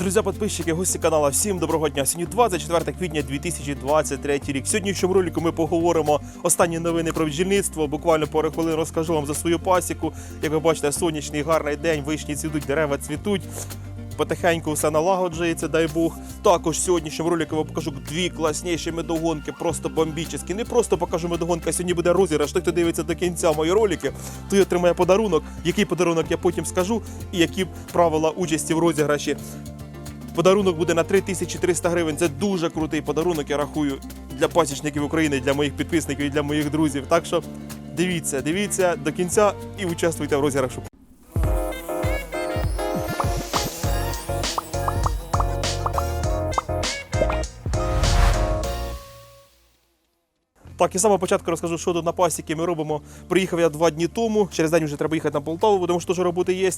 Друзі, підписчики, гості каналу, всім доброго дня. Сьогодні 24 квітня 2023 рік. Сьогодні в цьому ролику ми поговоримо останні новини про бджільництво. Буквально пару хвилин розкажу вам за свою пасіку. Як ви бачите, сонячний гарний день, вишні цвітуть, дерева цвітуть. Потихеньку все налагоджується, дай Бог. Також в сьогоднішньому ролику я покажу дві класніші медогонки, просто бомбічні. Не просто покажу медогонки, а сьогодні буде розіграш. Той, хто дивиться до кінця мої ролики, той отримає подарунок. Який подарунок я потім скажу, і які правила участі в розіграші. Подарунок буде на 3300 гривень. Це дуже крутий подарунок, я рахую, для пасічників України, для моїх підписників і для моїх друзів. Так що дивіться, дивіться до кінця і участвуйте в розіграшу. Так, і з початку розкажу, що тут на пасіки ми робимо. Приїхав я два дні тому. Через день вже треба їхати на Полтаву, тому що роботи є.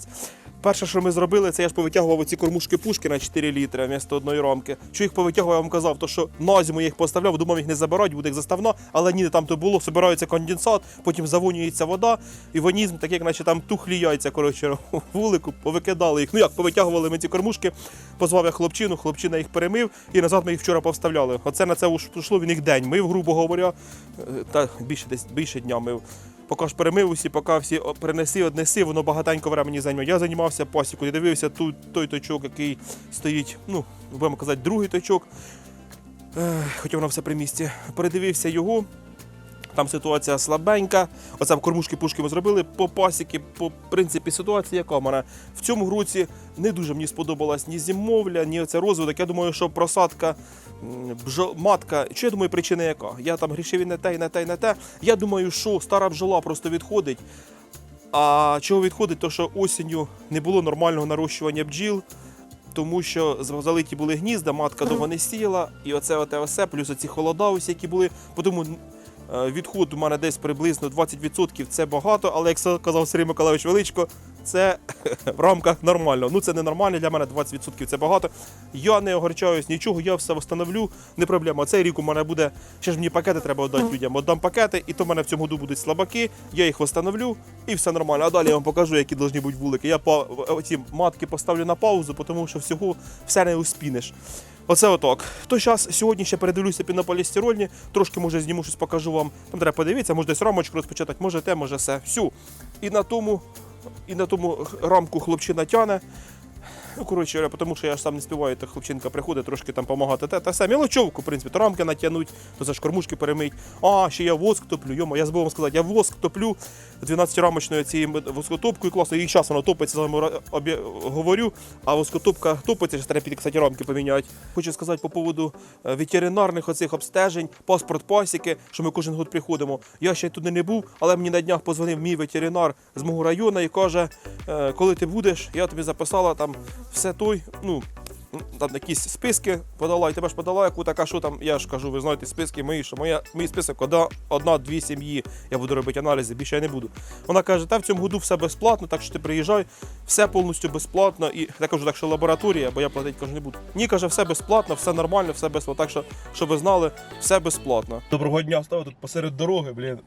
Перше, що ми зробили, це я ж повитягував оці кормушки пушки на 4 літри вмісто одної рамки. Що їх повитягував, я вам казав, то що на зиму я їх поставляв, думав їх не забирають, буде їх заставна, але ні, там то було, збирається конденсат, потім завонюється вода, і вонізм, так як наче там тухлі яйця, коротше, вулику, повикидали їх. Ну як, повитягували ми ці кормушки, позвав я хлопчину, хлопчина їх перемив, і назад ми їх вчора повставляли. Оце на це уж пішло він їх день. Мив, грубо говоря, та більше десь більше дня мив. Поки ж перемив усі, поки всі принеси, однеси, воно багатенько времені займе. Я займався пасікою, дивився тут той точок, який стоїть, ну, будемо казати, другий точок. Хоча воно все при місці. Передивився його. Там ситуація слабенька. Оце в кормушки пушки ми зробили по пасіки. По принципі, ситуація яка в мене в цьому році не дуже мені сподобалась ні зимовля, ні оце розвиток. Я думаю, що просадка матка. Що я думаю, причина яка? Я там грішив і не те, і не те, і не те. Я думаю, що стара бджола просто відходить. А чого відходить? То що осінню не було нормального нарощування бджіл. Тому що залиті були гнізда, матка довго не сіяла, і оце оте все, плюс оці холода, ось які були. Тому відход у мене десь приблизно 20% це багато, але як сказав Сергій Миколаївич Величко, це в рамках нормально. Ну це не нормально для мене, 20% це багато. Я не огорчаюсь нічого, я все встановлю, не проблема. Цей рік у мене буде, ще ж мені пакети треба віддати людям. Отдам пакети, і то в мене в цьому году будуть слабаки, я їх встановлю і все нормально. А далі я вам покажу, які повинні бути вулики. Я по ці матки поставлю на паузу, тому що всього все не успінеш. Оце отак. То зараз сьогодні ще передивлюся пінополістирольні, трошки може зніму щось покажу вам. Там треба подивитися, може десь рамочку розпочатати, може те, може все. Всю. І на тому, і на тому рамку хлопчина тяне. Ну, коротше, тому що я ж сам не співаю, то хлопчинка приходить трошки там допомагати. Та, та все, мілочовку, в принципі, то рамки натягнуть, то за шкормушки перемить. А, ще я воск топлю. Йома, я забув вам сказати, я воск топлю 12-рамочною цією воскотопкою класно. І зараз воно топиться, з вами говорю, а воскотопка топиться, ще треба піти, кстати, рамки поміняти. Хочу сказати по поводу е, ветеринарних оцих обстежень, паспорт пасіки, що ми кожен год приходимо. Я ще туди не був, але мені на днях позвонив мій ветеринар з мого району і каже, е, коли ти будеш, я тобі записала там все той, ну. Там якісь списки подала, і тебе ж подала, яку така, що там, я ж кажу, ви знаєте, списки мої, що моя, мій список одна, одна-дві сім'ї, я буду робити аналізи, більше я не буду. Вона каже, та в цьому году все безплатно, так що ти приїжджай, все повністю безплатно. І я кажу, так що лабораторія, бо я платити кажу, не буду. Ні, каже, все безплатно, все нормально, все безплатно. Так що, щоб ви знали, все безплатно. Доброго дня, став тут посеред дороги, блін.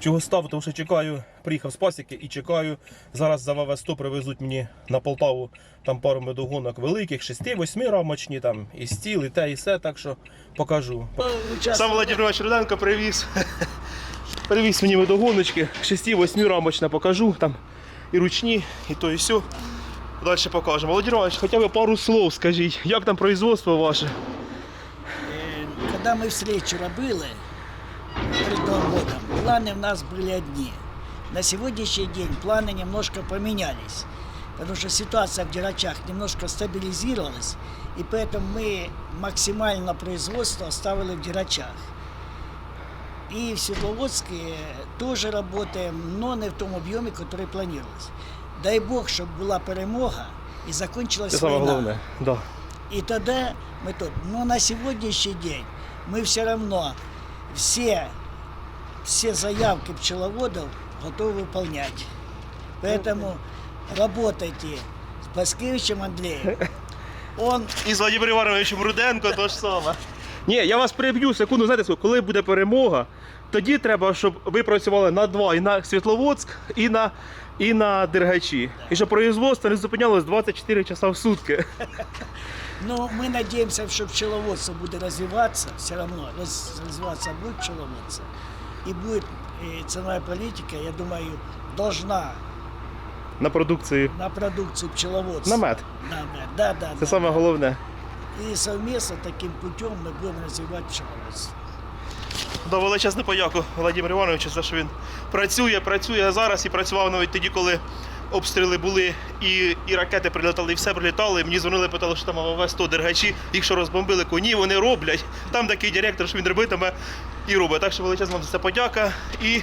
Чого став, тому що чекаю, приїхав з пасіки і чекаю. Зараз за ВВ-100 привезуть мені на Полтаву там пару медогонок великих, 6-8 рамочні, там і стіл, і те, і все, так що покажу. Сам Володимир Руденко привіз. Привіз мені медогоночки, 6-8 рамочна покажу, там і ручні, і то, і все. Далі покажемо. Володимир Іванович, хоча б пару слов скажіть, як там производство ваше? Э, Когда мы встречу робили Новым годом, планы у нас были одни. На сегодняшний день планы немножко поменялись, потому что ситуация в Дирачах немножко стабилизировалась, и поэтому мы максимально производство оставили в Дирачах. И в Свердловодске тоже работаем, но не в том объеме, который планировалось. Дай Бог, чтобы была перемога и закончилась саме война. головне. Да. И тогда мы тут. Но на сегодняшний день мы все равно все, все заявки пчеловодов готовы выполнять. Поэтому работайте с Баскевичем Андреем. Он І з Владимиром Івановичем Руденко то ж саме. Ні, я вас приб'ю секунду, знаєте, скільки? коли буде перемога, тоді треба, щоб ви працювали на два і на Світловодськ, і на і на дергачі. І щоб производство не зупинялось 24 часа в сутки. Но мы надеемся, что пчеловодство будет развиваться, все равно раз- развиваться будет пчеловодство. И будет э, ценовая политика, я думаю, должна На продукції. на продукцию пчеловодства. На мед. На мед, да, да. Це да. саме головне. И совместно таким путем мы будем развивать пчеловодство. До величезну подяку Володимиру Івановичу за те, що він працює, працює зараз і працював навіть тоді, коли обстріли були і, і ракети прилітали, і все прилітало. І мені дзвонили, питали, що там АВВ-100 дергачі, їх що розбомбили, коні вони роблять. Там такий директор, що він робитиме і робить. Так що величезна вам за це подяка і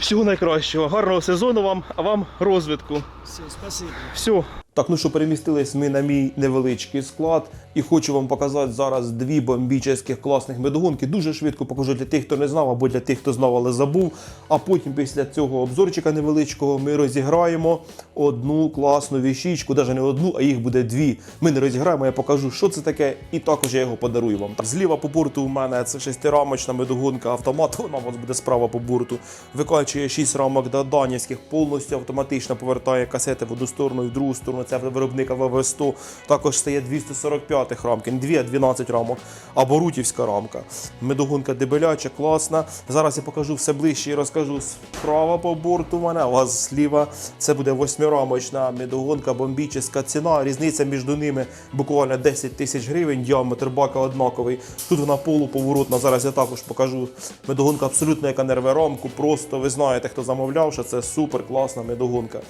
всього найкращого. Гарного сезону вам, а вам розвитку. Все, спасибо. Все. Так, ну що, перемістились ми на мій невеличкий склад і хочу вам показати зараз дві бомбічних класних медогонки. Дуже швидко покажу для тих, хто не знав, або для тих, хто знав, але забув. А потім після цього обзорчика невеличкого ми розіграємо одну класну віщичку, навіть не одну, а їх буде дві. Ми не розіграємо, я покажу, що це таке, і також я його подарую вам. Зліва по борту у мене це шестирамочна медогонка автомат, вона у вас буде справа по борту. Викачує 6 рамок до данівських, повністю автоматично повертає касети в одну сторону і в другу сторону. Це виробника ВВ100. Також стає 245 рамки, не 2, а 12 рамок. А Борутівська рамка. Медогонка дебеляча, класна. Зараз я покажу все ближче і розкажу справа по борту у мене, у вас зліва це буде восьмирамочна медогонка, бомбічна ціна. Різниця між ними буквально 10 тисяч гривень, діаметр бака однаковий. Тут вона полуповоротна. Зараз я також покажу. Медогонка абсолютно яка не рве рамку. Просто ви знаєте, хто замовляв, що це супер класна медогонка.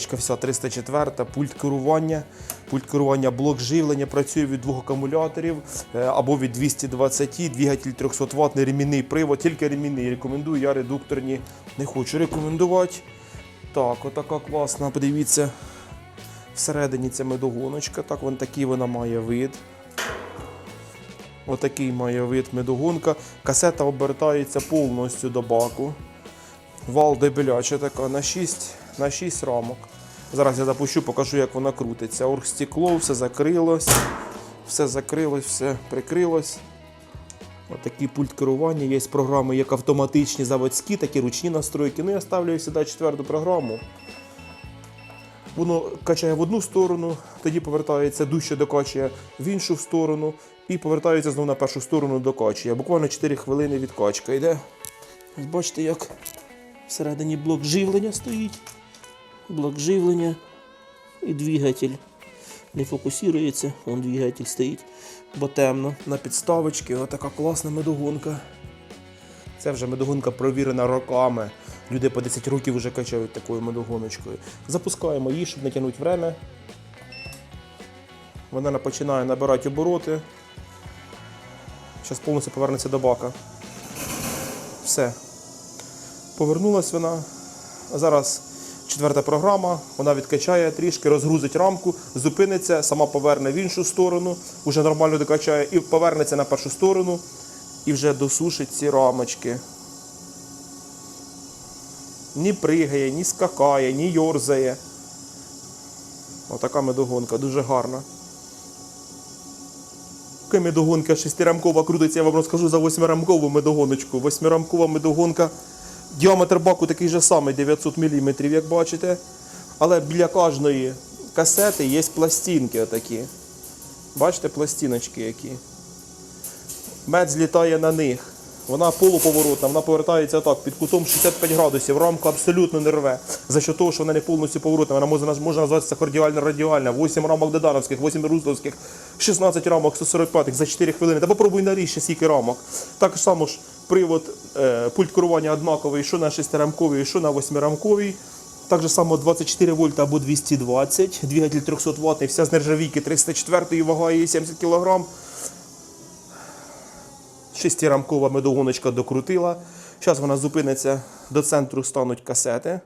Нержавеєчка вся 304, пульт керування. Пульт керування блок живлення працює від двох акумуляторів е, або від 220, двигатель 300 Вт, ремінний привод, тільки ремінний. Рекомендую, я редукторні не хочу рекомендувати. Так, отака класна, подивіться. Всередині ця медогоночка. Так, вон такий вона має вид. Отакий має вид медогонка. Касета обертається повністю до баку. Вал дебеляча така на 6, на 6 рамок. Зараз я запущу, покажу, як вона крутиться. Оргстекло, все закрилось, все закрилось, все прикрилось. Отакий пульт керування. Є програми як автоматичні заводські, так і ручні настройки. Ну, я ставлю сюди четверту програму. Воно качає в одну сторону, тоді повертається дужче докачує в іншу сторону і повертається знову на першу сторону докачує. Буквально 4 хвилини відкачка йде. Бачите, як всередині блок живлення стоїть. Блок живлення і двигатель. Не фокусується, вон двигатель стоїть, бо темно. На підставочці отака класна медогонка. Це вже медогонка провірена роками. Люди по 10 років вже качають такою медогоночкою. Запускаємо її, щоб натягнути время. Вона починає набирати обороти. Зараз повністю повернеться до бака. Все. Повернулась вона. Зараз четверта програма. Вона відкачає трішки, розгрузить рамку, зупиниться, сама поверне в іншу сторону, вже нормально докачає і повернеться на першу сторону і вже досушить ці рамочки. Ні пригає, ні скакає, ні йорзає. Отака медогонка, дуже гарна. Така медогонка шестирамкова крутиться, я вам розкажу за восьмирамкову медогоночку. Восьмирамкова медогонка. Діаметр баку такий же самий, 900 мм, як бачите. Але біля кожної касети є пластинки отакі. Бачите, пластиночки які. Мед злітає на них. Вона полуповоротна, вона повертається так, під кутом 65 градусів, рамка абсолютно не рве. За що того, що вона не повністю поворотна, вона може, може називатися кардіально-радіальна. 8 рамок Дедановських, 8 Русловських, 16 рамок 145 за 4 хвилини. Та попробуй наріж ще скільки рамок. Так само ж привод, е, пульт керування однаковий, що на 6-рамковій, що на 8-рамковій. Так же само 24 вольта або 220, двигатель 300 Вт, вся з нержавійки 304 вага її 70 кг. Шестирамкова медогоночка докрутила. Зараз вона зупиниться, до центру стануть касети.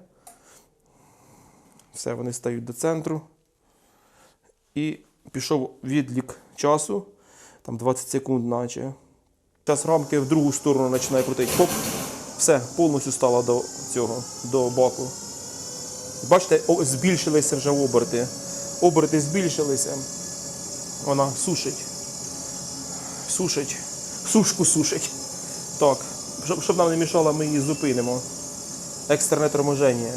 Все, вони стають до центру. І пішов відлік часу, там 20 секунд, наче. Зараз рамки в другу сторону починає крутити. Хоп, все, повністю стала до цього, до баку. Бачите, збільшилися вже оберти. Оберти збільшилися. Вона сушить. Сушить. Сушку сушить. Так. Щоб, щоб нам не мішало, ми її зупинимо. Екстрене торможення.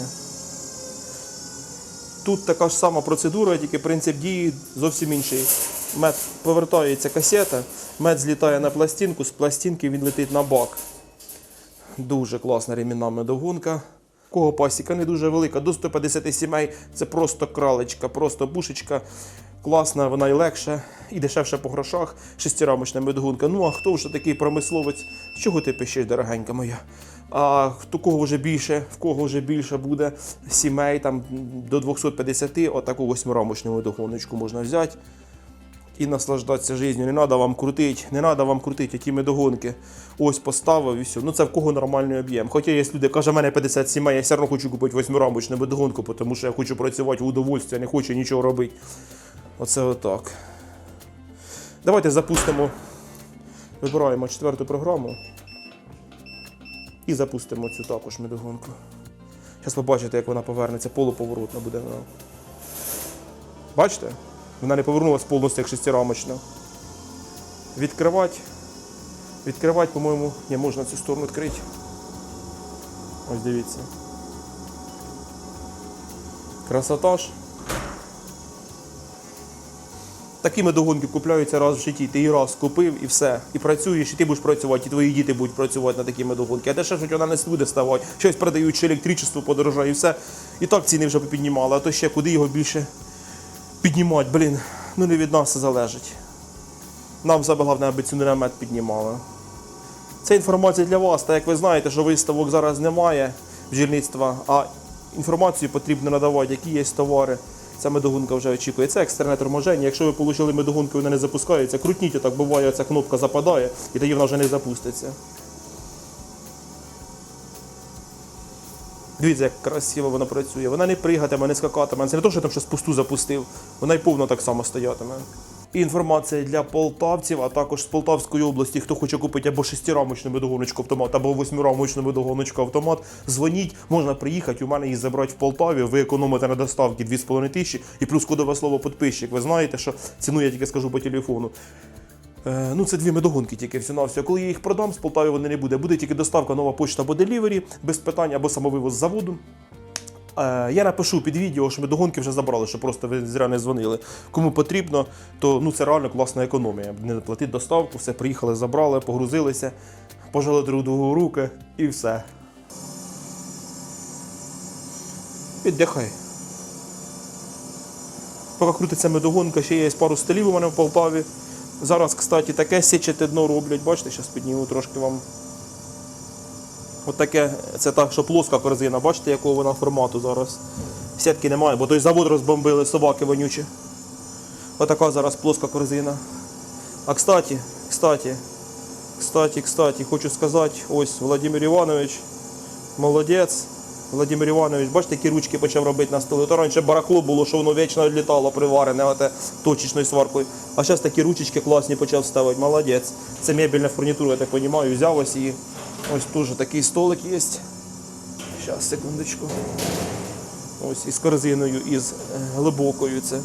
Тут така ж сама процедура, тільки принцип дії зовсім інший. Мед повертається касета, мед злітає на пластинку, з пластинки він летить на бак. Дуже класна ремінна медогонка. Кого пасіка не дуже велика, до 150 сімей. Це просто кралечка, просто бушечка. Класна, вона і легша, і дешевша по грошах. Шестирамочна медогонка. Ну а хто вже такий промисловець? Чого ти пишеш, дорогенька моя? А хто кого вже більше, в кого вже більше буде сімей, там до 250, отаку восьмирамочну медогоночку можна взяти і наслаждатися життю. Не треба вам крутити, не треба вам крутити ті медогонки. Ось поставив і все. Ну це в кого нормальний об'єм. Хоча є люди, каже, в мене 50 сімей, я все одно хочу купити восьмирамочну медогонку, тому що я хочу працювати в удовольстві, не хочу нічого робити. Оце отак. Давайте запустимо. Вибираємо четверту програму. І запустимо цю також медогонку. Зараз побачите, як вона повернеться, полуповоротна буде вона. Бачите? Вона не повернулася повністю як шестирамочна. Відкривати. Відкривати, по-моєму, не можна цю сторону відкрити. Ось дивіться. Красота ж. Такі медогонки купляються раз в житті. Ти її раз купив і все. І працюєш, і ти будеш працювати, і твої діти будуть працювати на такі медогонки. А дешевше вона не буде ставати. Щось продають, чи електричество подорожає і все. І так ціни вже попіднімали, а то ще куди його більше піднімати, блін. Ну не від нас це залежить. Нам саме головне, аби на мед піднімали. Це інформація для вас, так як ви знаєте, що виставок зараз немає бджільництва, а інформацію потрібно надавати, які є товари. Ця медогонка вже очікує. Це екстрене торможення. Якщо ви отримали медогонку і вона не запускається, крутніть, так буває, ця кнопка западає, і тоді вона вже не запуститься. Дивіться, як красиво вона працює. Вона не пригатиме, не скакатиме. Це не те, що я там щось пусту запустив. Вона й повно так само стоятиме. І інформація для полтавців, а також з Полтавської області, хто хоче купити або шестирамочну медогоночку автомат, або восьмирамочну медогоночку автомат, дзвоніть, можна приїхати, у мене її забрати в Полтаві, ви економите на доставці 2,5 тисячі і плюс кодове слово підписчик. Ви знаєте, що ціну я тільки скажу по телефону. Е, Ну, це дві медогонки тільки всього на все. Коли я їх продам, з Полтави вони не буде. Буде тільки доставка нова почта або делівері, без питань, або самовивоз з заводу. Е, Я напишу під відео, що медогонки вже забрали, що просто ви зря не дзвонили. Кому потрібно, то ну, це реально класна економія. Не платити доставку, все, приїхали, забрали, погрузилися, пожали друг другу руки і все. Віддихай. Поки крутиться медогонка, ще є пару столів у мене в Полтаві. Зараз, кстати, таке січете дно роблять. Бачите, зараз підніму трошки вам. Отаке, це так, що плоска корзина, бачите, якого вона формату зараз. Сітки немає, бо той завод розбомбили собаки вонючі. Отака зараз плоска корзина. А кстати, кстати, кстати, кстати, хочу сказати, ось Владимир Іванович, молодець. Владимир Іванович, бачите, які ручки почав робити на столі. То раніше барахло було, що воно вічно літало приварене оте, точечною сваркою. А зараз такі ручечки класні почав ставити. Молодець. Це мебельна фурнітура, я так розумію, взяв ось її. Ось теж такий столик є. Зараз, секундочку. Ось із корзиною, із е, глибокою це.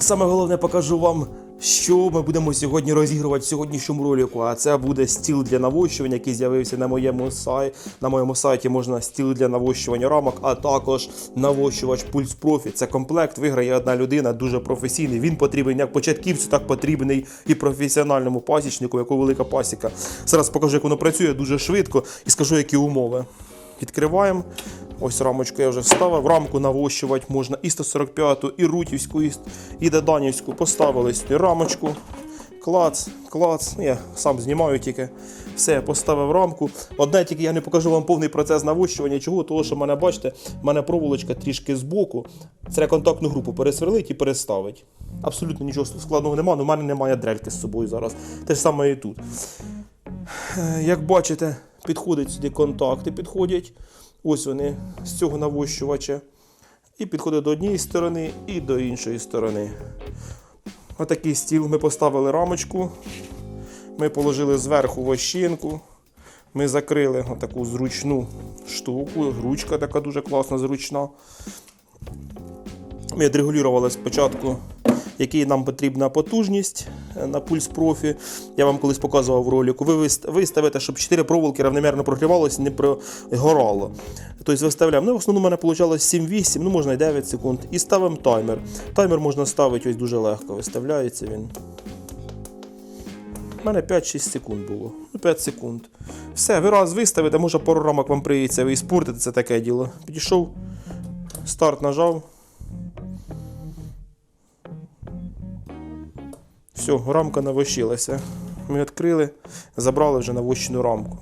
Саме головне покажу вам, що ми будемо сьогодні розігрувати в сьогоднішньому ролику. А це буде стіл для навощування, який з'явився на моєму сайті. На моєму сайті можна стіл для навощування рамок, а також навощувач Пульс Профі. Це комплект, виграє одна людина, дуже професійний. Він потрібен як початківцю, так потрібний і професіональному пасічнику, яку велика пасіка. Зараз покажу, як воно працює дуже швидко і скажу, які умови. Відкриваємо. Ось рамочку я вже вставив. Рамку навощувати можна і 145-ту, і Рутівську, і, Доданівську. Поставили сюди рамочку. Клац, клац. Ну, Я сам знімаю тільки. Все, поставив рамку. Одне тільки я не покажу вам повний процес навощування. Чого? Того, що в мене, бачите, в мене проволочка трішки збоку. Це контактну групу пересверлить і переставить. Абсолютно нічого складного немає, але в мене немає дрельки з собою зараз. Те ж саме і тут. Як бачите, підходять сюди контакти, підходять. Ось вони з цього навощувача. І підходить до однієї сторони і до іншої сторони. Отакий стіл ми поставили рамочку. Ми положили зверху вощинку. Ми закрили отаку зручну штуку. Ручка така дуже класна, зручна. Ми відрегулювали спочатку який нам потрібна потужність е, на пульс профі. Я вам колись показував в ролику. Ви виставите, щоб 4 проволоки равномірно прогрівалося, не прогорало. Тобто виставляємо. Ну, в основному у мене вийшло 7-8, ну можна і 9 секунд. І ставимо таймер. Таймер можна ставити ось дуже легко. Виставляється він. У мене 5-6 секунд було. Ну, 5 секунд. Все, ви раз виставите, може пару рамок вам прийдеться, ви і спортите це таке діло. Підійшов, старт нажав. Все, рамка навощилася. Ми відкрили, забрали вже навощену рамку.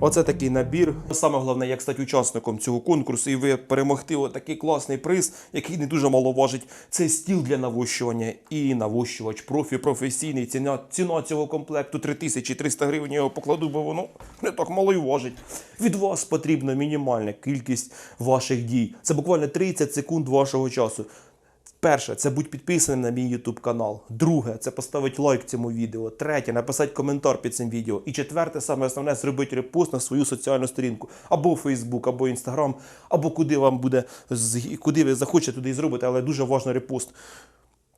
Оце такий набір. Саме головне, як стати учасником цього конкурсу і ви перемогти отакий класний приз, який не дуже мало важить. Це стіл для навощування і навощувач профі професійний. Ціна, ціна цього комплекту 3300 гривень. Я його покладу, бо воно не так мало й важить. Від вас потрібна мінімальна кількість ваших дій. Це буквально 30 секунд вашого часу. Перше, це будь підписаний на мій YouTube канал. Друге, це поставити лайк цьому відео. Третє, написати коментар під цим відео. І четверте, саме основне, зробити репост на свою соціальну сторінку. Або Facebook, або Instagram, або куди вам буде, куди ви захочете, туди і зробите, але дуже важливий репост.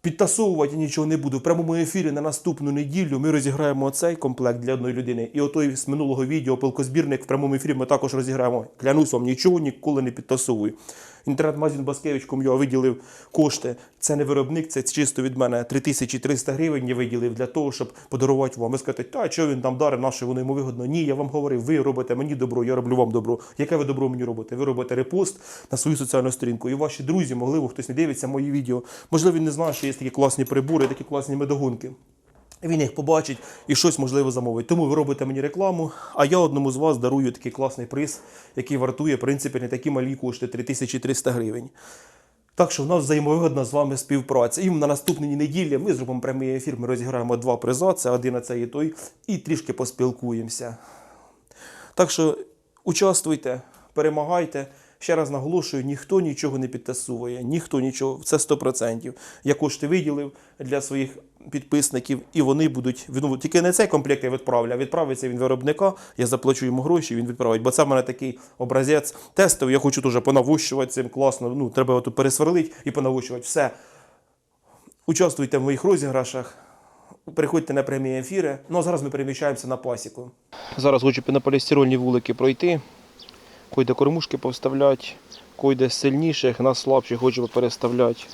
Підтасовувати я нічого не буду. В прямому ефірі на наступну неділю ми розіграємо цей комплект для одної людини. І отой з минулого відео пилкозбірник в прямому ефірі ми також розіграємо. Клянусь вам, нічого ніколи не підтасовую. Інтернет-магазин Баскевич.com.ua виділив кошти. Це не виробник, це чисто від мене 3300 гривень я виділив для того, щоб подарувати вам. Ви скажете, та що він там дарить, наше воно йому вигодно. Ні, я вам говорив, ви робите мені добро, я роблю вам добро. Яке ви добро мені робите? Ви робите репост на свою соціальну сторінку. І ваші друзі, можливо, хтось не дивиться мої відео. Можливо, він не знає, що є такі класні прибори, такі класні медогонки. Він їх побачить і щось можливо замовить. Тому ви робите мені рекламу, а я одному з вас дарую такий класний приз, який вартує, в принципі, не такі малі кошти 3300 гривень. Так що в нас взаємовигодна з вами співпраця. І на наступній неділі ми зробимо прямий ефір. Ми розіграємо два приза. Це один а це і той, і трішки поспілкуємося. Так що участвуйте, перемагайте. Ще раз наголошую, ніхто нічого не підтасовує, ніхто нічого, це 100%. Я кошти виділив для своїх підписників, і вони будуть ну, тільки не цей комплект я відправлю, а відправиться він виробника, я заплачу йому гроші, він відправить. Бо це в мене такий образець тестовий, я хочу теж понавощувати цим класно. Ну, треба тут пересверлити і понавощувати. Все. Участвуйте в моїх розіграшах. Приходьте на прямі ефіри. Ну а зараз ми переміщаємося на пасіку. Зараз хочу на полістирольні вулики пройти, койде кормушки повставляти, койде сильніших, на слабших хочу переставляти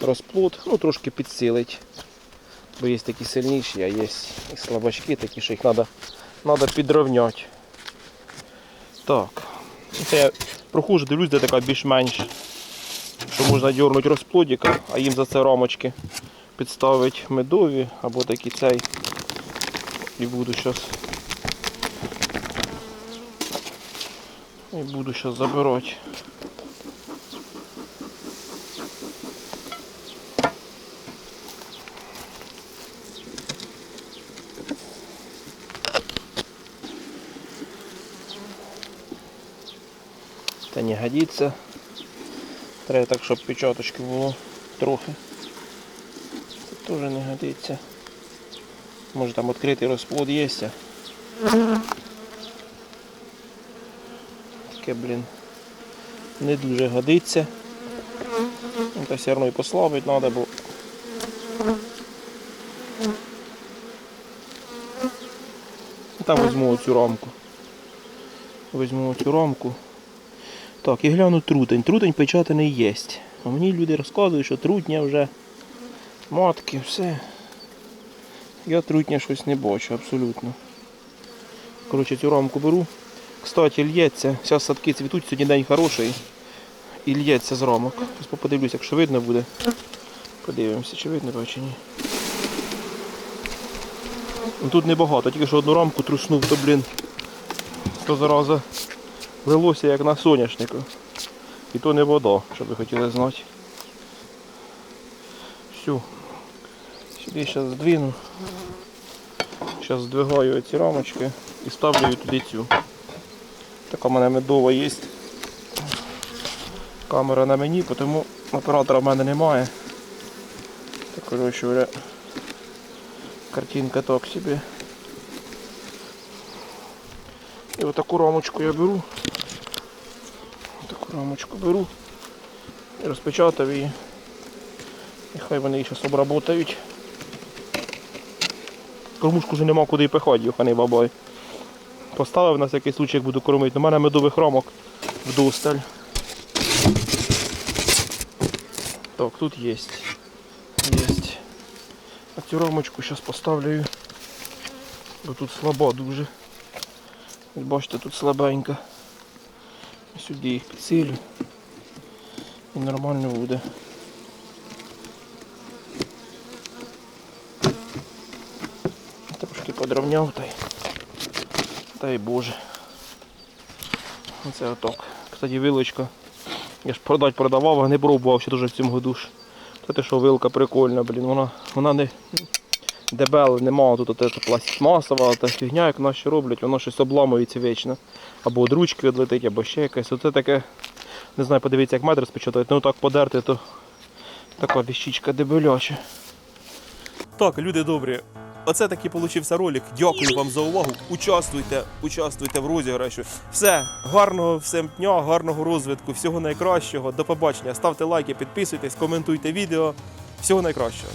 розплод, ну трошки підсилить. Бо є такі сильніші, а є і слабачки, такі, що їх треба надо підрівняти. Так. Це я прохожу, дивлюсь, де така більш-менш, що можна дьорнути розплодика, а їм за це рамочки підставити медові або такі цей. І буду зараз. І буду зараз забирати. Не годиться. Треба так, щоб печаточки було трохи. Це теж не годиться. Може там відкритий розплод є. Таке, блін, не дуже годиться. Ну, Та все одно і послабити треба, бо Там візьму цю рамку. Візьму цю рамку. Так, і гляну трутень. Трутень печатаний є. А мені люди розказують, що трутня вже матки, все. Я трутня щось не бачу, абсолютно. Коротше, цю рамку беру. Кстати, лється. Зараз садки цвітуть, сьогодні день хороший. І лється з рамок. Зараз подивлюся, якщо видно буде. Подивимося, чи видно чи ні. Тут небагато, тільки що одну рамку труснув, то блін. То зараза лилося як на соняшнику. І то не вода, щоб ви хотіли знати. Все. Сюди зараз здвину. Зараз здвигаю ці рамочки і ставлю туди цю. Така в мене медова є. Камера на мені, тому оператора в мене немає. Так, коротше, вже картинка так собі. І отаку рамочку я беру. Рамочку беру і розпечатав її. І хай вони її зараз обработають. Кормушку вже нема куди пихати, юханий бабай. Поставив на всякий случай, як буду кормити. У мене медових рамок вдосталь. Так, тут є. Є. А цю рамочку зараз поставлю. Бо тут слабо дуже. Бачите, тут слабенько. Сюди їх підсилю. І нормально буде. Трошки подровняв та й. Дай Боже. Оце отак. Кстати, вилочка. Я ж продать продавав, а не пробував ще дуже в цьому ж. Та те, що вилка прикольна, блін, вона, вона не дебела, нема тут от пластмасова, та фігня, як наші роблять, воно щось обламується вічно. Або від ручки відлетить, або ще якесь. Оце таке, не знаю, подивіться, як метр розпечатають, ну так подерти, то така віщичка дебеляча. Так, люди добрі. Оце такий получився ролик. Дякую вам за увагу. Участвуйте, участвуйте в розіграші. Все, гарного всім дня, гарного розвитку, всього найкращого. До побачення. Ставте лайки, підписуйтесь, коментуйте відео. Всього найкращого.